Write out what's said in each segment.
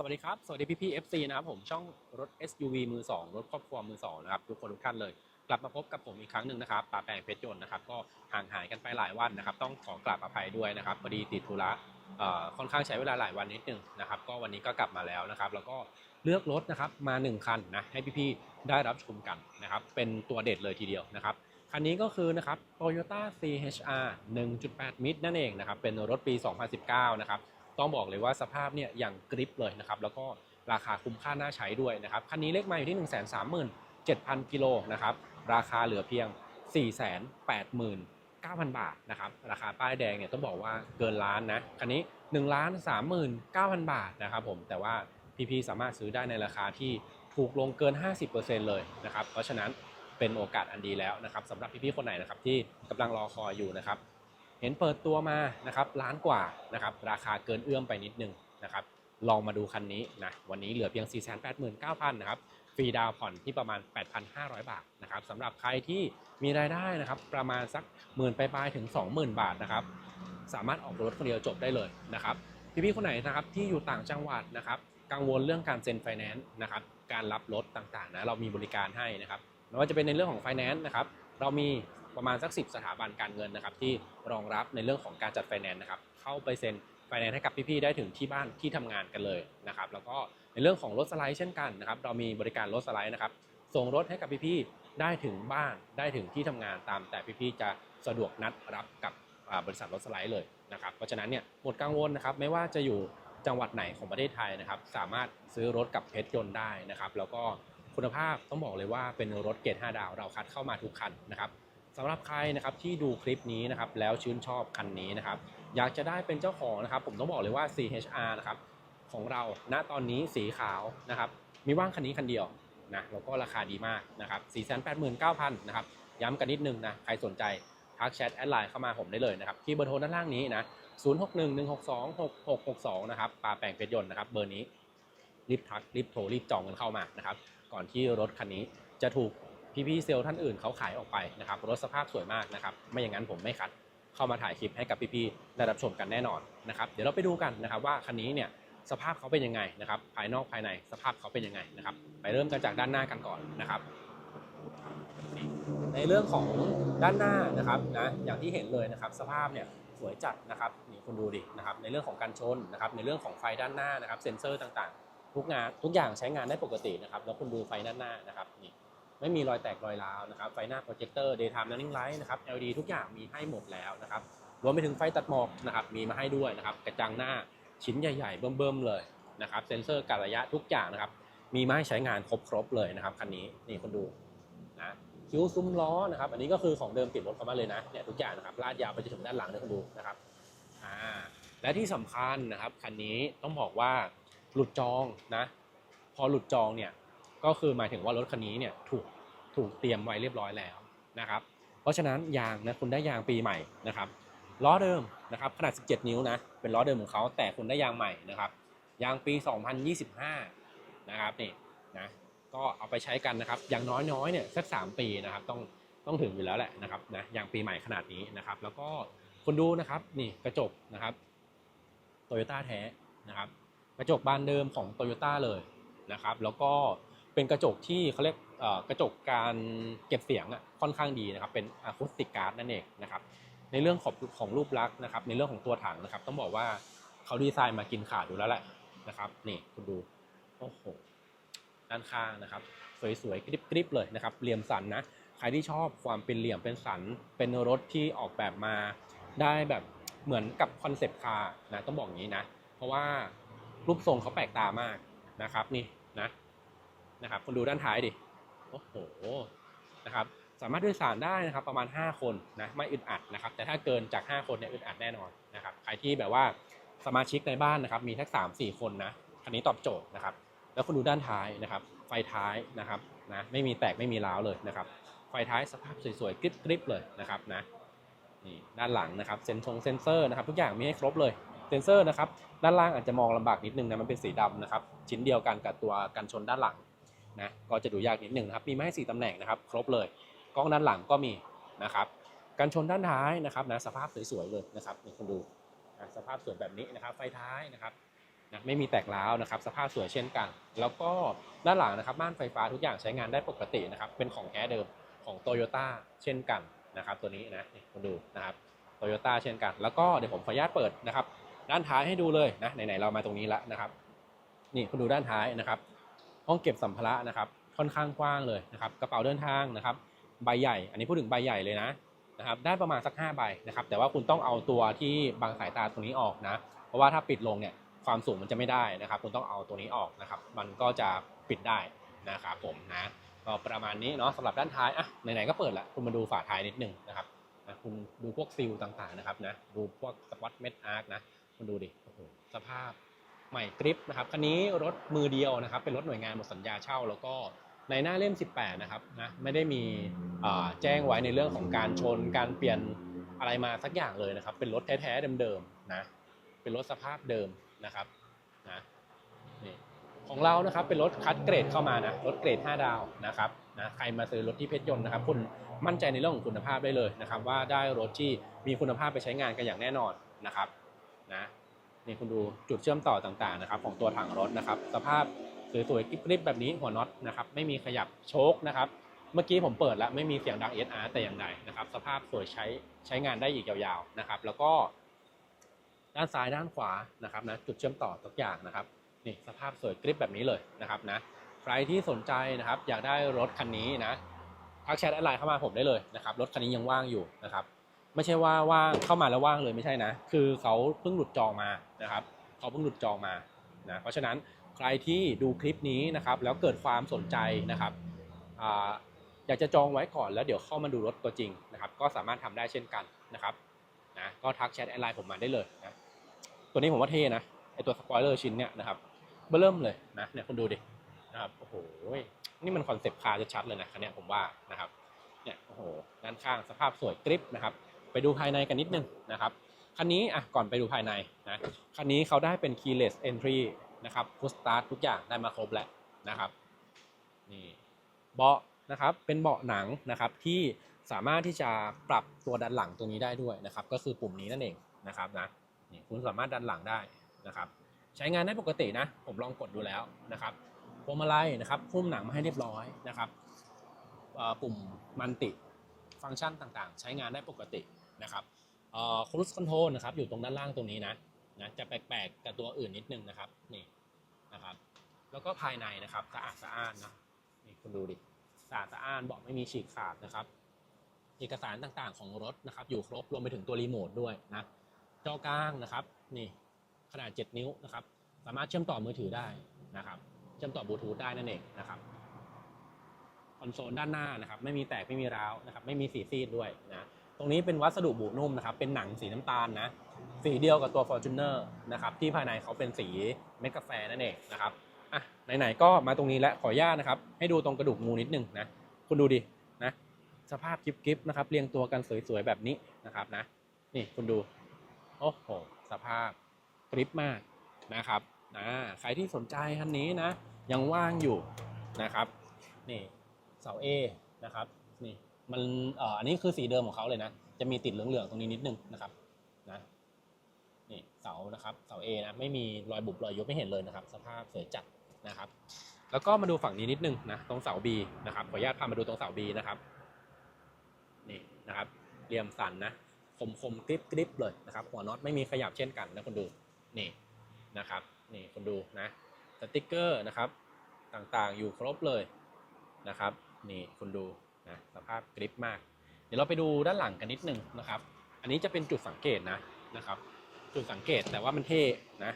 สวัสดีครับ สวัสดีพี่พี่ FC นะครับผมช่องรถ SUV มือ 2 รถครอบครัวมือ 2 นะครับทุกคนทุกท่านเลย กลับมาพบกับผมอีกครั้งหนึ่งนะครับปาแปงเพชรยนต์นะครับก็ห่างหายกันไปหลายวันนะครับ ต้องขอกราบอภัยด้วยนะครับพอดีติดธุระค่อนข้างใช้เวลาหลายวันนิดนึงนะครับก็วันนี้ก็กลับมาแล้วนะครับแล้วก็เลือกรถนะครับมา 1 คันนะให้พี่พี่ๆได้รับชมกันนะครับเป็นตัวเด็ดเลยทีเดียวนะครับคันนี้ก็คือนะครับ Toyota CHR 1.8 มิตรนั่นเองนะครับเป็นรถปี 2019 นะครับ ต้องบอกเลยว่าสภาพเนี่ยอย่างกริปเลยนะครับแล้วก็ราคาคุ้มค่าน่าใช้ด้วยนะครับคันนี้เลขมาอยู่ที่ 1 3 7 0 0 0กิโลนะครับราคาเหลือเพียง 489,000 บาทนะครับราคาป้ายแดงเนี่ยต้องบอกว่าเกินล้านนะคันนี้1ล้าน39,000 บาทนะครับผมแต่ว่าพี่ๆสามารถซื้อได้ในราคาที่ถูกลงเกิน 50%เลยนะครับเพราะฉะนั้นเป็นโอกาสอันดีแล้วนะครับสำหรับพี่ๆคนไหนนะครับที่กำลังรอคอยอยู่นะครับ เห็นเปิดตัวมานะครับล้านกว่านะครับราคาเกินเอื้อมไปนิดนึงนะครับลองมาดูคันนี้นะวันนี้เหลือเพียง 489,000นะครับฟรีดาวน์ผ่อนที่ประมาณ 8,500 บาทนะครับสำหรับใครที่มีรายได้นะครับประมาณสักหมื่นปลายๆถึง 20,000 บาทนะครับสามารถออกรถคนเดียวจบได้เลยนะครับพี่ๆคนไหนนะครับที่อยู่ต่างจังหวัดนะครับกังวลเรื่องการเซ็นไฟแนนซ์นะครับการรับรถต่างๆนะเรามีบริการให้นะครับไม่ว่าจะเป็นในเรื่องของไฟแนนซ์นะครับเรามี ประมาณสัก 10 สถาบันการเงินนะครับที่รองรับในเรื่องของการจัดไฟแนนซ์นะครับเข้าไปเซ็นไฟแนนซ์ให้กับพี่ๆได้ถึงที่บ้านที่ทำงานกันเลยนะครับแล้วก็ในเรื่องของรถสไลด์เช่นกันนะครับเรามีบริการรถสไลด์นะครับส่งรถให้กับพี่ๆได้ถึงบ้านได้ถึงที่ทำงานตาม แต่พี่ๆจะสะดวกนัดรับกับบริษัทรถสไลด์เลยนะครับเพราะฉะนั้นเนี่ยหมดกังวลนะครับไม่ว่าจะอยู่จังหวัดไหนของประเทศไทยนะครับสามารถซื้อรถกับเพชรยนต์ได้นะครับแล้วก็คุณภาพต้องบอกเลยว่าเป็นรถเกรด5ดาวเราคัดเข้ามาทุกคันนะครับ สำหรับใครนะครับที่ดูคลิปนี้นะครับแล้วชื่นชอบคันนี้นะครับอยากจะได้เป็นเจ้าของนะครับผมต้องบอกเลยว่า CHR นะครับของเราณตอนนี้สีขาวนะครับมีว่างคันนี้คันเดียวนะแล้วก็ราคาดีมากนะครับ489,000นะครับย้ำกันนิดนึงนะใครสนใจทักแชทแอดไลน์เข้ามาผมได้เลยนะครับที่เบอร์โทรด้านล่างนี้นะ0611626662นะครับปาแปลงเพชรยนต์นะครับเบอร์นี้รีบทักรีบโทรรีบจองกันเข้ามานะครับก่อนที่รถคันนี้จะถูก พี่ๆเซลล์ท่านอื่นเขาขายออกไปนะครับรถสภาพสวยมากนะครับไม่อย่างนั้นผมไม่คัดเข้ามาถ่ายคลิปให้กับพี่ๆได้รับชมกันแน่นอนนะครับเดี๋ยวเราไปดูกันนะครับว่าคันนี้เนี่ยสภาพเขาเป็นยังไงนะครับภายนอกภายในสภาพเขาเป็นยังไงนะครับไปเริ่มกันจากด้านหน้ากันก่อนนะครับ ในเรื่องของด้านหน้านะครับนะอย่างที่เห็นเลยนะครับ สภาพเนี่ยสวยจัดนะครับนี่คุณดูดินะครับในเรื่องของการชนนะครับในเรื่องของไฟด้านหน้านะครับเซ็นเซอร์ต่างๆ ทุกงานทุกอย่างใช้งานได้ปกตินะครับแล้วคุณดูไฟด้านหน้านะครับนี่ ไม่มีรอยแตกรอยร้าวนะครับ ไฟหน้าโปรเจคเตอร์ daytime running light นะครับ LED ทุกอย่างมีให้หมดแล้วนะครับ รวมไปถึงไฟตัดหมอกนะครับ มีมาให้ด้วยนะครับ กระจังหน้าชิ้นใหญ่ๆ เบิ่มๆ เลยนะครับ เซ็นเซอร์การระยะทุกอย่างนะครับ มีมาให้ใช้งานครบๆ เลยนะครับคันนี้ นี่คนดูนะคิ้วซุ้มล้อนะครับ อันนี้ก็คือของเดิมติดรถเข้ามาเลยนะ เนี่ยทุกอย่างนะครับ ลาดยาวไปจนถึงด้านหลังเลยคนดูนะครับ อ่า และที่สำคัญนะครับคันนี้ต้องบอกว่าหลุดจองนะ พอหลุดจองเนี่ย ก็คือหมายถึงว่ารถคันนี้เนี่ยถูกถูกเตรียมไว้เรียบร้อยแล้วนะครับ เพราะฉะนั้นยางนะคุณได้ยางปีใหม่นะครับล้อเดิมนะครับขนาด 17 นิ้วนะเป็นล้อเดิมของเขาแต่คุณได้ยางใหม่นะครับยางปี 2025 นะครับนี่นะก็เอาไปใช้กันนะครับ อย่างน้อยๆเนี่ยสัก 3 ปีนะครับต้องต้องถึงอยู่แล้วแหละนะครับนะยางปีใหม่ขนาดนี้นะครับ แล้วก็คุณดูนะครับนี่กระจกนะครับโตโยต้าแท้นะครับกระจกบานเดิมของโตโยต้าเลยนะครับ แล้วก็ เป็นกระจกที่เขาเรียกกระจกการเก็บเสียงอะค่อนข้างดีนะครับ เป็นอะคูสติกการ์ดนั่นเองนะครับ ในเรื่องของของรูปลักษณ์นะครับ ในเรื่องของตัวถังนะครับ ต้องบอกว่าเขาดีไซน์มากินขาดอยู่แล้วแหละนะครับ นี่คุณดู โอ้โห ด้านข้างนะครับ สวยๆ กริบๆ เลยนะครับ เหลี่ยมสันนะ ใครที่ชอบความเป็นเหลี่ยมเป็นสัน เป็นรถที่ออกแบบมาได้แบบเหมือนกับคอนเซปต์คาร์นะ ต้องบอกงี้นะ เพราะว่ารูปทรงเขาแปลกตามากนะครับ นี่นะ นะครับคุณดูด้านท้ายดิโอ้โหนะครับสามารถโดยสารได้นะครับประมาณ 5 คนนะไม่อึดอัดนะครับแต่ถ้าเกินจาก 5 คนเนี่ยอึดอัดแน่นอนนะครับใครที่แบบว่าสมาชิกในบ้านนะครับมีทักสามสี่คนนะคันนี้ตอบโจทย์นะครับ แล้วคุณดูด้านท้ายนะครับ ไฟท้ายนะครับนะไม่มีแตกไม่มีร้าวเลยนะครับ ไฟท้ายสภาพสวยๆกริบๆเลยนะครับนะนี่ด้านหลังนะครับเซนทงเซนเซอร์นะครับทุกอย่างมีให้ครบเลยเซนเซอร์นะครับด้านล่างอาจจะมองลำบากนิดนึงนะมันเป็นสีดำนะครับชิ้นเดียวกันกับตัวกันชนด้านหลัง นะก็จะดูยากนิดหนึ่งนะครับมีมาให้สี่ตำแหน่งนะครับครบเลยกล้องด้านหลังก็มีนะครับกันชนด้านท้ายนะครับนะสภาพสวยๆเลยนะครับนี่คุณดูนะสภาพสวยแบบนี้นะครับไฟท้ายนะครับนะไม่มีแตกร้าวนะครับ สภาพสวยเช่นกัน แล้วก็ด้านหลังนะครับม่านไฟฟ้าทุกอย่างใช้งานได้ปกตินะครับ เป็นของแท้เดิมของโตโยต้าเช่นกันนะครับ ตัวนี้นะนี่คุณดูนะครับโตโยต้าเช่นกัน แล้วก็เดี๋ยวผมขออนุญาตเปิดนะครับ ด้านท้ายให้ดูเลยนะไหนๆเรามาตรงนี้แล้วนะครับ นี่คุณดูด้านท้ายนะครับ ห้องเก็บสัมภาระนะครับค่อนข้างกว้างเลยนะครับกระเป๋าเดินทางนะครับใบใหญ่ อันนี้พูดถึงใบใหญ่เลยนะนะครับได้ประมาณสัก5ใบนะครับแต่ว่าคุณต้องเอาตัวที่บังสายตาตรงนี้ออกนะ เพราะว่าถ้าปิดลงเนี่ยความสูงมันจะไม่ได้นะครับ คุณต้องเอาตัวนี้ออกนะครับ มันก็จะปิดได้นะครับผมนะก็ประมาณนี้เนาะสำหรับด้านท้ายอะไหนๆก็เปิดละคุณมาดูฝาท้ายนิดนึงนะครับนะคุณดูพวกซิลต่างๆนะครับนะดูพวกสปอตเม็ดอาร์คนะคุณดูดิโอ้โหสภาพ ใหม่กริปนะครับคันนี้รถมือเดียวนะครับ เป็นรถหน่วยงานหมดสัญญาเช่า แล้วก็ในหน้าเล่ม 18 นะครับนะไม่ได้มีแจ้งไว้ในเรื่องของการชนการเปลี่ยนอะไรมาสักอย่างเลยนะครับ เป็นรถแท้ๆเดิมๆนะเป็นรถสภาพเดิมนะครับนะนี่ของเรานะครับเป็นรถคัดเกรดเข้ามานะรถเกรด 5 ดาวนะครับนะใครมาซื้อรถที่เพชรยนต์นะครับ คุณมั่นใจในเรื่องของคุณภาพได้เลยนะครับ ว่าได้รถที่มีคุณภาพไปใช้งานกันอย่างแน่นอนนะครับนะ นี่คุณดูจุดเชื่อมต่อต่างๆนะครับของตัวถังรถนะครับ สภาพสวยๆกริบๆแบบนี้หัวน็อตนะครับไม่มีขยับโชคนะครับเมื่อกี้ผมเปิดแล้วไม่มีเสียงดัง SR แต่อย่างใดนะครับ สภาพสวยใช้ใช้งานได้อีกยาวๆนะครับ แล้วก็ด้านซ้ายด้านขวานะครับนะจุดเชื่อมต่อทุกอย่างนะครับนี่สภาพสวยกริบแบบนี้เลยนะครับนะใครที่สนใจนะครับอยากได้รถคันนี้นะทักแชทแอดไลน์เข้ามาผมได้เลยนะครับรถคันนี้ยังว่างอยู่นะครับ ไม่ใช่ว่าว่างเข้ามาแล้วว่างเลยไม่ใช่นะ คือเขาเพิ่งหลุดจองมานะครับเขาเพิ่งหลุดจองมานะเพราะฉะนั้นใครที่ดูคลิปนี้นะครับแล้วเกิดความสนใจนะครับออยากจะจองไว้ก่อนแล้วเดี๋ยวเข้ามาดูรถตัวจริงนะครับ ก็สามารถทำได้เช่นกันนะครับนะก็ทักแชทแอดไลน์ผมมาได้เลยนะตัวนี้ผมว่าเท่นะไอตัวสปอยเลอร์ชิ้นเนี่ยนะครับเบื้อเริ่มเลยนะเนี่ยคุณดูดินะครับโอ้โหนี่มันคอนเซปต์คาร์จะชัดเลยนะคันนี้ผมว่านะครับเนี่ยโอ้โหด้านข้างสภาพสวยกริปนะครับ ไปดูภายในกันนิดนึงนะครับ คันนี้อะก่อนไปดูภายในนะ คันนี้เขาได้เป็น keyless entry นะครับ push start ทุกอย่างได้มาครบแล้วนะครับ นี่เบาะนะครับ เป็นเบาะหนังนะครับที่สามารถที่จะปรับตัวดันหลังตรงนี้ได้ด้วยนะครับ ก็คือปุ่มนี้นั่นเองนะครับนะ นี่คุณสามารถดันหลังได้นะครับ ใช้งานได้ปกตินะ ผมลองกดดูแล้วนะครับพวงมาลัยนะครับพุ่มหนังมาให้เรียบร้อยนะครับปุ่มมันติฟังก์ชันต่างๆ ใช้งานได้ปกติ นะครับครูสคอนโทรลนะครับอยู่ตรงด้านล่างตรงนี้นะนะจะแปลกๆกับตัวอื่นนิดนึงนะครับนี่นะครับ แล้วก็ภายในนะครับสะอาดสะอ้านนะนี่คุณดูดิสะอาดสะอ้านเบอกไม่มีฉีกขาดนะครับ เอกสารต่างๆของรถนะครับ อยู่ครบรวมไปถึงตัวรีโมทด้วยนะจอกลางนะครับนี่ขนาด 7 นิ้วนะครับ สามารถเชื่อมต่อมือถือได้นะครับ เชื่อมต่อบลูทูธได้นั่นเองนะครับคอนโซลด้านหน้านะครับ ไม่มีแตกไม่มีร้าวนะครับ ไม่มีสีซีดด้วยนะ ตรงนี้เป็นวัสดุบุนุ่มนะครับ เป็นหนังสีน้ำตาลนะ สีเดียวกับตัว Fortuner นะครับ ที่ภายในเขาเป็นสีเม็ดกาแฟนั่นเองนะครับ อะ ไหนๆ ก็มาตรงนี้แล้วขออนุญาตนะครับ ให้ดูตรงกระดูกงูนิดนึงนะ คุณดูดินะ สภาพกิฟกิฟนะครับ เรียงตัวกันสวยๆ แบบนี้นะครับนะ นี่คุณดู โอ้โห สภาพกริปมากนะครับนะใครที่สนใจคันนี้นะ ยังว่างอยู่นะครับ นี่เสา A นะครับ นี่ มันอ่ออันนี้คือสีเดิมของเขาเลยนะ จะมีติดเหลืองๆตรงนี้นิดนึงนะครับนะนี่เสานะครับเสา A นะไม่มีรอยบุบรอยยุบไม่เห็นเลยนะครับ สภาพสวยจัดนะครับ แล้วก็มาดูฝั่งนี้นิดนึงนะตรงเสา B นะครับขออนุญาตพามาดูตรงเสา B นะครับนี่นะครับเหลี่ยมสันนะคมคมกริบกริบเลยนะครับ หัวน็อตไม่มีขยับเช่นกันนะคุณดูนี่นะครับนี่คุณดูนะสติกเกอร์นะครับต่างๆอยู่ครบเลยนะครับ นี่คุณดู นะสภาพกริบมาก เดี๋ยวเราไปดูด้านหลังกันนิดนึงนะครับ อันนี้จะเป็นจุดสังเกตนะนะครับ จุดสังเกตแต่ว่ามันเท่นะ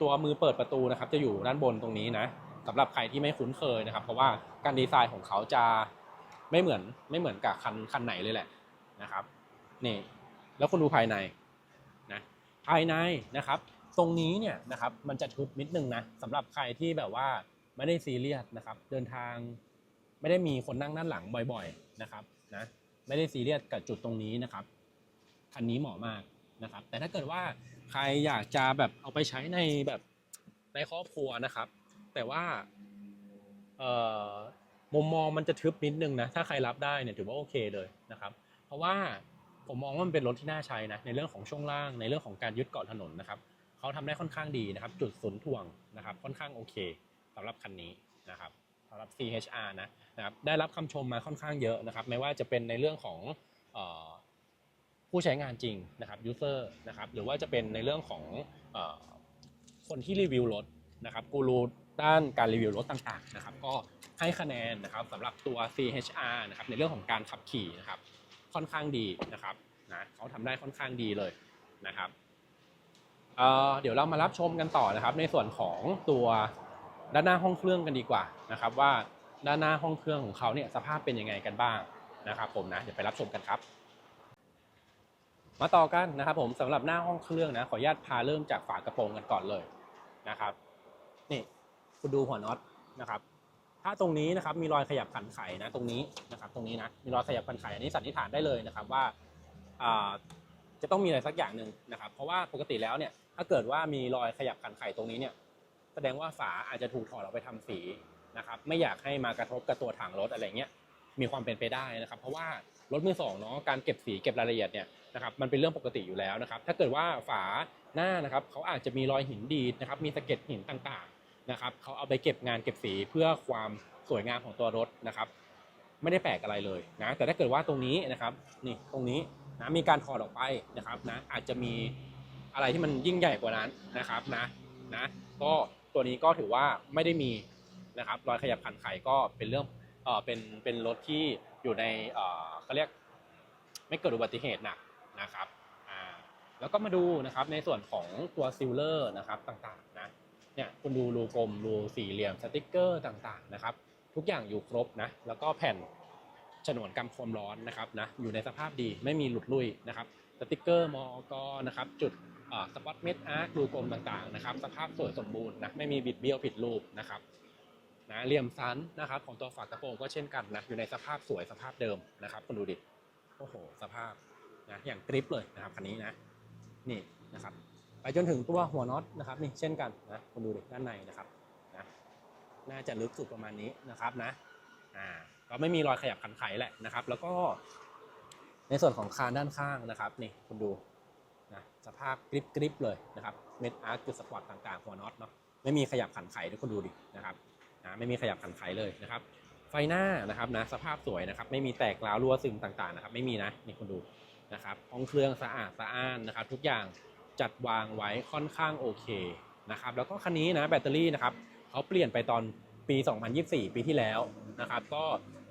ตัวมือเปิดประตูนะครับ จะอยู่ด้านบนตรงนี้นะสำหรับใครที่ไม่คุ้นเคยนะครับ เพราะว่าการดีไซน์ของเขาจะไม่เหมือนไม่เหมือนกับคันคันไหนเลยแหละนะครับนี่แล้วคุณดูภายในนะภายในนะครับ ตรงนี้เนี่ยนะครับมันจะทึบนิดนึงนะสำหรับใครที่แบบว่าไม่ได้ซีเรียสนะครับ เดินทาง ไม่ได้มีคนนั่งด้านหลังบ่อยๆนะครับนะไม่ได้ซีเรียสกับจุดตรงนี้นะครับคันนี้เหมาะมากนะครับ แต่ถ้าเกิดว่าใครอยากจะแบบเอาไปใช้ในแบบในครอบครัวนะครับ แต่ว่าเอ่อมุมมองมันจะทึบนิดนึงนะถ้าใครรับได้เนี่ยถือว่าโอเคเลยนะครับ เพราะว่าผมมองว่ามันเป็นรถที่น่าใช้นะในเรื่องของช่วงล่างในเรื่องของการยึดเกาะถนนนะครับเขาทำได้ค่อนข้างดีนะครับ จุดศูนย์ถ่วงนะครับ ค่อนข้างโอเคสำหรับคันนี้นะครับำหรับ CHR นะนะครับได้รับคำชมมาค่อนข้างเยอะนะครับไม่ว่าจะเป็นในเรื่องของออผู้ใช้งานจริงนะครับ user นะครับหรือว่าจะเป็นในเรื่องของอคนที่รีวิวรถนะครับกูรูด้านการรีวิวรถต่างๆนะครับก็ให้คะแนนนะครับสำหรับตัว CHR นะครับในเรื่องของการขับขี่นะครับค่อนข้างดีนะครับนะเขาทำได้ค่อนข้างดีเลยนะครับเเดี๋ยวเรามารับชมกันต่อนะครับ ในส่วนของตัว ด้านหน้าห้องเครื่องกันดีกว่านะครับว่าด้านหน้าห้องเครื่องของเขาเนี่ยสภาพเป็นยังไงกันบ้างนะครับผมนะเดี๋ยวไปรับชมกันครับ มาต่อกันนะครับผมสำหรับหน้าห้องเครื่องนะขออนุญาตพาเริ่มจากฝากระโปรงกันก่อนเลยนะครับนี่คุณดูหัวน็อตนะครับถ้าตรงนี้นะครับมีรอยขยับขันไขนะตรงนี้นะครับตรงนี้นะมีรอยขยับขันไขอันนี้สันนิษฐานได้เลยนะครับว่าอ่าจะต้องมีอะไรสักอย่างหนึ่งนะครับ เพราะว่าปกติแล้วเนี่ยถ้าเกิดว่ามีรอยขยับขันไขตรงนี้เนี่ย แสดงว่าฝาอาจจะถูกถอดออกไปทำสีนะครับไม่อยากให้มากระทบกับตัวถังรถอะไรเงี้ยมีความเป็นไปได้นะครับ เพราะว่ารถมือสองเนาะการเก็บสีเก็บรายละเอียดเนี่ยนะครับมันเป็นเรื่องปกติอยู่แล้วนะครับ ถ้าเกิดว่าฝาหน้านะครับเขาอาจจะมีรอยหินดีดนะครับมีสะเก็ดหินต่างๆนะครับเขาเอาไปเก็บงานเก็บสีเพื่อความสวยงามของตัวรถนะครับ ไม่ได้แปลกอะไรเลยนะแต่ถ้าเกิดว่าตรงนี้นะครับนี่ตรงนี้นะมีการถอดออกไปนะครับนะอาจจะมีอะไรที่มันยิ่งใหญ่กว่านั้นนะครับนะนะก็ ตัวนี้ก็ถือว่าไม่ได้มีนะครับรอยขยับขันไขก็เป็นเรื่องเออเป็นเป็นรถที่อยู่ในเออเขาเรียกไม่เกิดอุบัติเหตุหนักนะครับอ่าแล้วก็มาดูนะครับในส่วนของตัวซิลเลอร์นะครับต่างๆนะเนี่ยคุณดูรูกลมรูสี่เหลี่ยมสติกเกอร์ต่างๆนะครับทุกอย่างอยู่ครบนะแล้วก็แผ่นฉนวนกันความร้อนนะครับนะอยู่ในสภาพดีไม่มีหลุดลุยนะครับสติกเกอร์มอกนะครับจุด สปอตเม็ดอาร์คดูกลมต่างๆนะครับสภาพสวยสมบูรณ์นะไม่มีบิดเบี้ยวผิดรูปนะครับนะเหลี่ยมซันนะครับของตัวฝากระโปรงก็เช่นกันนะอยู่ในสภาพสวยสภาพเดิมนะครับคุณดูดิโอ้โหสภาพนะอย่างกริปเลยนะครับคันนี้นะนี่นะครับไปจนถึงตัวหัวน็อตนะครับนี่เช่นกันนะคุณดูดิด้านในนะครับนะน่าจะลึกสุดประมาณนี้นะครับนะอ่าก็ไม่มีรอยขยับขันไขแหละนะครับ แล้วก็ในส่วนของคานด้านข้างนะครับนี่คุณดู สภาพกริบกริบเลยนะครับเม็ดอาร์คจุดสปอร์ตต่างๆหัวน็อตเนาะไม่มีขยับขันไขด้วยคุณดูดินะครับนะไม่มีขยับขันไขเลยนะครับ ไฟหน้านะครับนะสภาพสวยนะครับ ไม่มีแตกร้าวรั่วซึมต่างๆนะครับ ไม่มีนะนี่คุณดูนะครับห้องเครื่องสะอาดสะอ้านนะครับ ทุกอย่างจัดวางไว้ค่อนข้างโอเคนะครับ แล้วก็คันนี้นะแบตเตอรี่นะครับเขาเปลี่ยนไปตอนปี 2024 ปีที่แล้วนะครับ ก็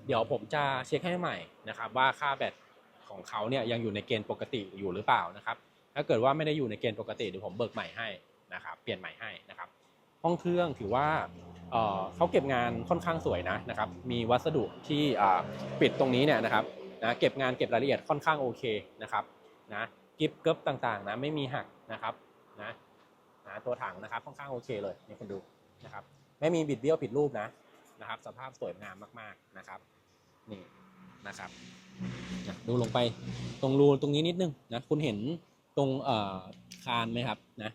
เดี๋ยวผมจะเช็คให้ใหม่นะครับ ว่าค่าแบตของเขาเนี่ยยังอยู่ในเกณฑ์ปกติอยู่หรือเปล่านะครับ ถ้าเกิดว่าไม่ได้อยู่ในเกณฑ์ปกติเดี๋ยวผมเบิกใหม่ให้นะครับเปลี่ยนใหม่ให้นะครับ ห้องเครื่องถือว่าเขาเก็บงานค่อนข้างสวยนะนะครับ มีวัสดุที่ปิดตรงนี้เนี่ยนะครับนะเก็บงานเก็บรายละเอียดค่อนข้างโอเคนะครับนะกิฟเกิบต่างๆนะไม่มีหักนะครับนะนะตัวถังนะครับค่อนข้างโอเคเลยนี่คุณดูนะครับไม่มีบิดเบี้ยวผิดรูปนะนะครับ สภาพสวยงามมากๆนะครับนี่นะครับดูลงไปตรงรูตรงนี้นิดนึงนะคุณเห็น ตรงคานไหมครับนะ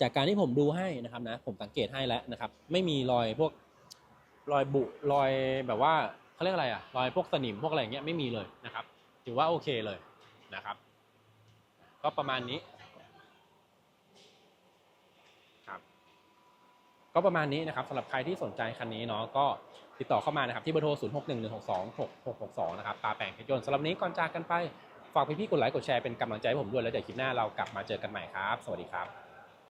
จากการที่ผมดูให้นะครับนะผมสังเกตให้แล้วนะครับ ไม่มีรอยพวกรอยบุรอยแบบว่าเขาเรียกอะไรอะรอยพวกสนิมพวกอะไรอย่างเงี้ยไม่มีเลยนะครับ ถือว่าโอเคเลยนะครับ ก็ประมาณนี้ครับก็ประมาณนี้นะครับสำหรับใครที่สนใจคันนี้เนาะก็ติดต่อเข้ามานะครับที่เบอร์โทร 0 6 1 1 6 2 6 6 6 2 นะครับตาแปลงเพชรยนต์สำหรับนี้ก่อนจากกันไป ฝากพี่ๆกดไลค์กดแชร์เป็นกำลังใจให้ผมด้วยแล้วเดี๋ยวคลิปหน้าเรากลับมาเจอกันใหม่ครับ สวัสดีครับ